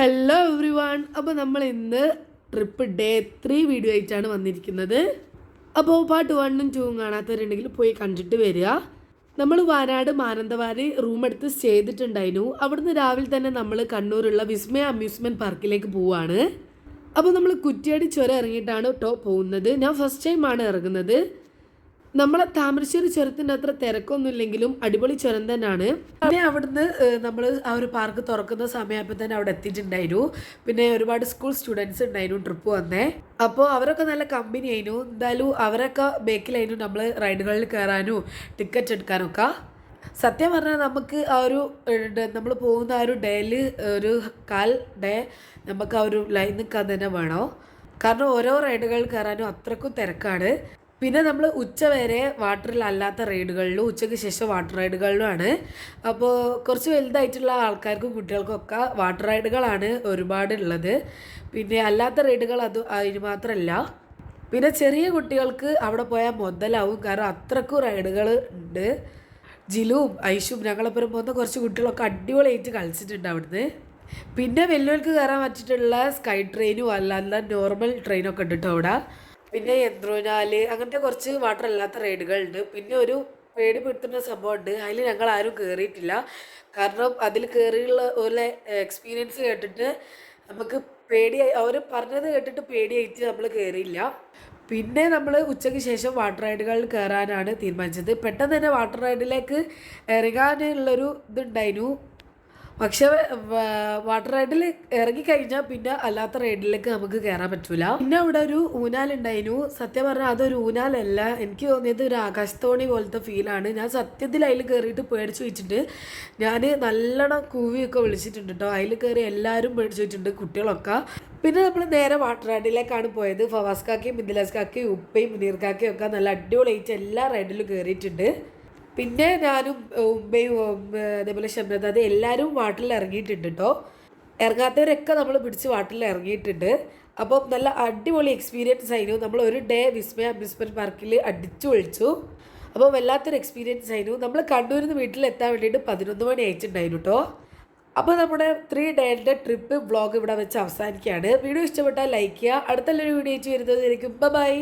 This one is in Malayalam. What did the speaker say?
ഹലോ എവ്രി വൺ അപ്പോൾ നമ്മൾ ഇന്ന് ട്രിപ്പ് ഡേ ത്രീ വീഡിയോ ആയിട്ടാണ് വന്നിരിക്കുന്നത്. അപ്പോൾ പാർട്ട് വണ്ണും ടൂവും കാണാത്തവരുണ്ടെങ്കിൽ പോയി കണ്ടിട്ട് വരിക. നമ്മൾ വയനാട് മാനന്തവാടി റൂം എടുത്ത് സ്റ്റേ ചെയ്തിട്ടുണ്ടായിരുന്നു. അവിടുന്ന് രാവിലെ തന്നെ നമ്മൾ കണ്ണൂരുള്ള വിസ്മയ അമ്യൂസ്മെന്റ് പാർക്കിലേക്ക് പോവാണ്. അപ്പോൾ നമ്മൾ കുറ്റിയാടി ചുരം ഇറങ്ങിയിട്ടാണ് ടോ പോകുന്നത്. ഞാൻ ഫസ്റ്റ് ടൈമാണ് ഇറങ്ങുന്നത്. നമ്മളെ താമരശ്ശേരി ചുരത്തിന്റെ അത്ര തിരക്കൊന്നുമില്ലെങ്കിലും അടിപൊളി ചുരം തന്നെയാണ്. പിന്നെ അവിടുന്ന് നമ്മൾ ആ ഒരു പാർക്ക് തുറക്കുന്ന സമയമായപ്പോൾ തന്നെ അവിടെ എത്തിയിട്ടുണ്ടായിരുന്നു. പിന്നെ ഒരുപാട് സ്കൂൾ സ്റ്റുഡൻസ് ഉണ്ടായിരുന്നു ട്രിപ്പ് വന്നേ. അപ്പോൾ അവരൊക്കെ നല്ല കമ്പനി ആയിരുന്നു. എന്തായാലും അവരൊക്കെ ബേക്കിലായിരുന്നു നമ്മൾ റൈഡുകളിൽ കയറാനും ടിക്കറ്റ് എടുക്കാനൊക്കെ. സത്യം പറഞ്ഞാൽ നമുക്ക് ആ ഒരു നമ്മൾ പോകുന്ന ആ ഒരു ഡേയിൽ ഒരു കാൽ ഡേ നമുക്ക് ആ ഒരു ലൈൻ നിൽക്കാൻ തന്നെ വേണോ. കാരണം ഓരോ റൈഡുകൾ കയറാനും അത്രക്കും തിരക്കാണ്. പിന്നെ നമ്മൾ ഉച്ച വരെ വാട്ടറിൽ അല്ലാത്ത റൈഡുകളിലും ഉച്ചയ്ക്ക് ശേഷം വാട്ടർ റൈഡുകളിലുമാണ്. അപ്പോൾ കുറച്ച് വലുതായിട്ടുള്ള ആൾക്കാർക്കും കുട്ടികൾക്കും ഒക്കെ വാട്ടർ റൈഡുകളാണ് ഒരുപാട് ഉള്ളത് പിന്നെ അല്ലാത്ത റൈഡുകൾ അത് അതിന് മാത്രമല്ല പിന്നെ ചെറിയ കുട്ടികൾക്ക് അവിടെ പോയാൽ മുതലാവും. കാരണം അത്രക്കും റൈഡുകൾ ഉണ്ട്. ജിലുവും ഐഷും ഞങ്ങളെപ്പുറം പോകുന്ന കുറച്ച് കുട്ടികളൊക്കെ അടിപൊളിയായിട്ട് കളിച്ചിട്ടുണ്ട് അവിടുന്ന്. പിന്നെ വെല്ലുവിളിക്ക് കയറാൻ പറ്റിയിട്ടുള്ള സ്കൈ ട്രെയിനും അല്ലാതെ നോർമൽ ട്രെയിനൊക്കെ ഉണ്ട് കേട്ടോ അവിടെ. പിന്നെ യന്ത്രോനാല് അങ്ങനത്തെ കുറച്ച് വാട്ടർ അല്ലാത്ത റൈഡുകളുണ്ട് പിന്നെ ഒരു പേടിപ്പെടുത്തുന്ന സംഭവമുണ്ട്. അതിൽ ഞങ്ങൾ ആരും കയറിയിട്ടില്ല കാരണം അതിൽ കയറിയുള്ള ഒരു എക്സ്പീരിയൻസ് കേട്ടിട്ട് നമുക്ക് പേടിയായി അവർ പറഞ്ഞത് കേട്ടിട്ട് പേടിയായിട്ട് നമ്മൾ കയറിയില്ല പിന്നെ നമ്മൾ ഉച്ചയ്ക്ക് ശേഷം വാട്ടർ റൈഡുകളിൽ കയറാനാണ് തീരുമാനിച്ചത്. പെട്ടെന്ന് തന്നെ വാട്ടർ റൈഡിലേക്ക് ഇറങ്ങാനുള്ളൊരു ഇതുണ്ടായിരുന്നു. പക്ഷെ വാട്ടർ റൈഡിൽ ഇറങ്ങി കഴിഞ്ഞാൽ പിന്നെ അല്ലാത്ത റൈഡിലേക്ക് നമുക്ക് കയറാൻ പറ്റൂല. പിന്നെ അവിടെ ഒരു ഊനാലുണ്ടായിരുന്നു സത്യം പറഞ്ഞാൽ അതൊരു ഊനാലല്ല എനിക്ക് തോന്നിയത് ഒരു ആകാശത്തോണി പോലത്തെ ഫീലാണ് ഞാൻ സത്യത്തിൽ അതിൽ കയറിയിട്ട് പേടിച്ചു വെച്ചിട്ട് ഞാൻ നല്ലോണം കൂവിയൊക്കെ വിളിച്ചിട്ടുണ്ട് കേട്ടോ അതിൽ കയറി എല്ലാവരും പേടിച്ചു വെച്ചിട്ടുണ്ട് കുട്ടികളൊക്കെ. പിന്നെ നമ്മൾ നേരെ വാട്ടർ റൈഡിലേക്കാണ് പോയത്. ഫവാസ് കാക്കയും മിഥിലാസ് കാക്കയും ഉപ്പയും മുനീർ കാക്കയും ഒക്കെ നല്ല അടിപൊളിയായിട്ട് എല്ലാ റൈഡിലും കയറിയിട്ടുണ്ട് പിന്നെ ഞാനും ഉമ്മയും അതേപോലെ ഷംനദാദ എല്ലാവരും വാട്ടിൽ ഇറങ്ങിയിട്ടുണ്ട് കേട്ടോ ഇറങ്ങാത്തവരൊക്കെ നമ്മൾ പിടിച്ച് വാട്ടിൽ ഇറങ്ങിയിട്ടുണ്ട് അപ്പം നല്ല അടിപൊളി എക്സ്പീരിയൻസ് ആയിരുന്നു. നമ്മൾ ഒരു ഡേ വിസ്മയ അമ്യൂസ്മെന്റ് പാർക്കിൽ അടിച്ചു ഒളിച്ചു അപ്പോൾ വല്ലാത്തൊരു എക്സ്പീരിയൻസ് ആയിരുന്നു. നമ്മൾ കണ്ണൂരിൽ നിന്ന് വീട്ടിലെത്താൻ വേണ്ടിയിട്ട് പതിനൊന്ന് മണി അയച്ചിട്ടുണ്ടായിരുന്നു കേട്ടോ അപ്പോൾ നമ്മുടെ ത്രീ ഡേയുടെ ട്രിപ്പ് വ്ളോഗ് ഇവിടെ വെച്ച് അവസാനിക്കുകയാണ്. വീഡിയോ ഇഷ്ടപ്പെട്ടാൽ ലൈക്ക് ചെയ്യുക. അടുത്തല്ലൊരു വീഡിയോ വെച്ച് വരുന്നത് എനിക്ക് ബൈ